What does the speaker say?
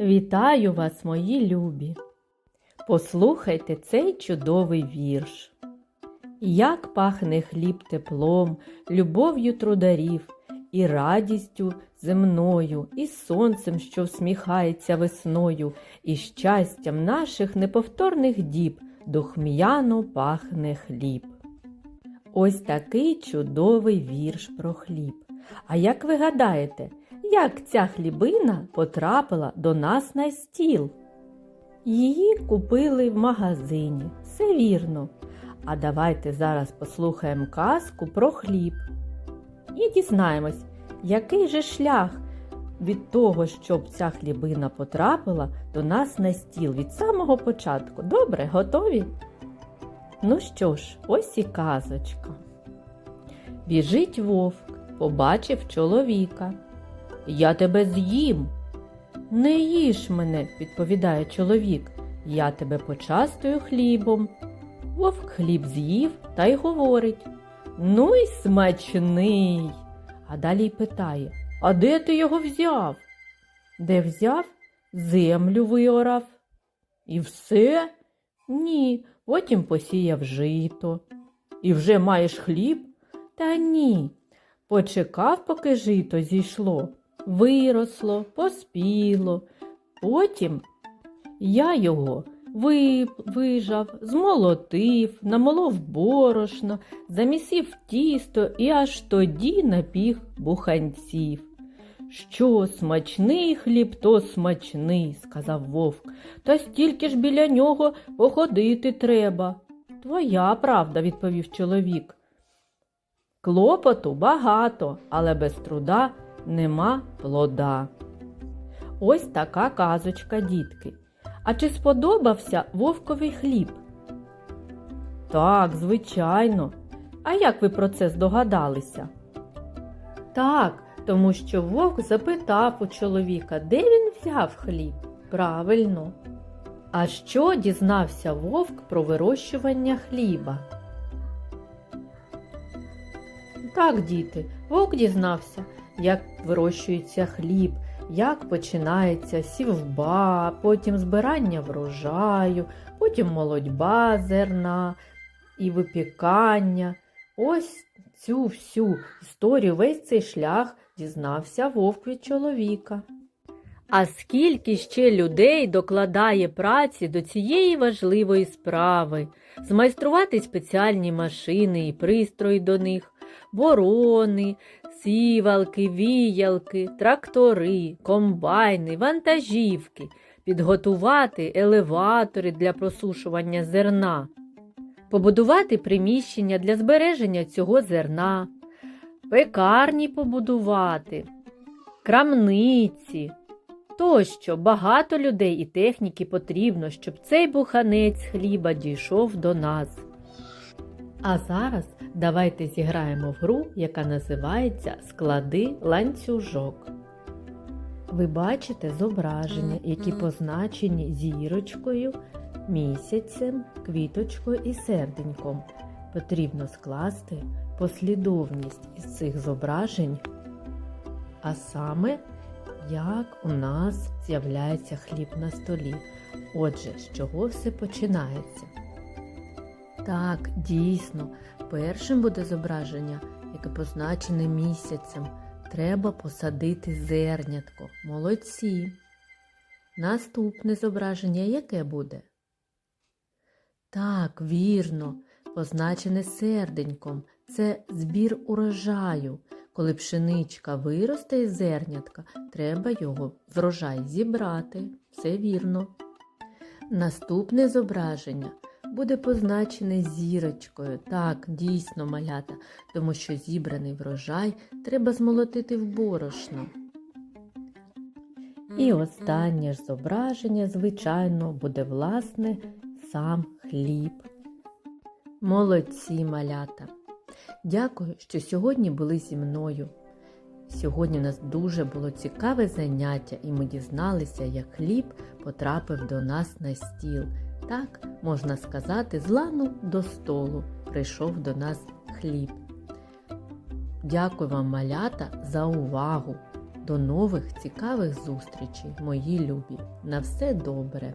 Вітаю вас, мої любі! Послухайте цей чудовий вірш. Як пахне хліб теплом, любов'ю трударів, і радістю земною, і сонцем, що всміхається весною, і щастям наших неповторних діб духм'яно пахне хліб. Ось такий чудовий вірш про хліб. А як ви гадаєте, як ця хлібина потрапила до нас на стіл? Її купили в магазині, все вірно. А давайте зараз послухаємо казку про хліб і дізнаємось, який же шлях від того, щоб ця хлібина потрапила до нас на стіл від самого початку. Добре, готові? Ну що ж, ось і казочка. Біжить вовк, побачив чоловіка. Я тебе з'їм. Не їж мене, відповідає чоловік. Я тебе почастую хлібом. Вовк хліб з'їв та й говорить Ну й смачний. А далі й питає А де ти його взяв? Де взяв? Землю виорав. І все? Ні, потім посіяв жито. І вже маєш хліб? Та ні. Почекав, поки жито зійшло, виросло, поспіло. Потім я його вип, вижав, змолотив, намолов борошно, замісив тісто і аж тоді напіг буханців. Що смачний хліб, то смачний, сказав вовк, та стільки ж біля нього походити треба. Твоя правда, відповів чоловік. Клопоту багато, але без труда нема плода. Ось така казочка, дітки. А чи сподобався вовковий хліб? Так, звичайно. А як ви про це здогадалися? Так, тому що вовк запитав у чоловіка, де він взяв хліб. Правильно. А що дізнався вовк про вирощування хліба? Так, діти, вовк дізнався, як вирощується хліб, як починається сівба, потім збирання врожаю, потім молодьба зерна і випікання. Ось цю всю історію, весь цей шлях дізнався вовк від чоловіка. А скільки ще людей докладає праці до цієї важливої справи, змайструвати спеціальні машини і пристрої до них, борони, сівалки, віялки, трактори, комбайни, вантажівки, підготувати елеватори для просушування зерна, побудувати приміщення для збереження цього зерна, пекарні побудувати, крамниці. Тощо багато людей і техніки потрібно, щоб цей буханець хліба дійшов до нас. А зараз давайте зіграємо в гру, яка називається Склади ланцюжок. Ви бачите зображення, які позначені зірочкою, місяцем, квіточкою і серденьком. Потрібно скласти послідовність із цих зображень, а саме, як у нас з'являється хліб на столі. Отже, з чого все починається? Так, дійсно, першим буде зображення, яке позначене місяцем. Треба посадити зернятко. Молодці. Наступне зображення яке буде? Так, вірно, позначене серденьком. Це збір урожаю. Коли пшеничка виросте із зернятка, треба його врожай зібрати. Все вірно. Наступне зображення буде позначене зірочкою. Так, дійсно малята, тому що зібраний врожай треба змолотити в борошно. І останнє ж зображення, звичайно, буде власне сам хліб. Молодці малята! Дякую, що сьогодні були зі мною. Сьогодні у нас дуже було цікаве заняття, і ми дізналися, як хліб потрапив до нас на стіл. Так, можна сказати, з лану до столу прийшов до нас хліб. Дякую вам, малята, за увагу! До нових цікавих зустрічей, мої любі. На все добре!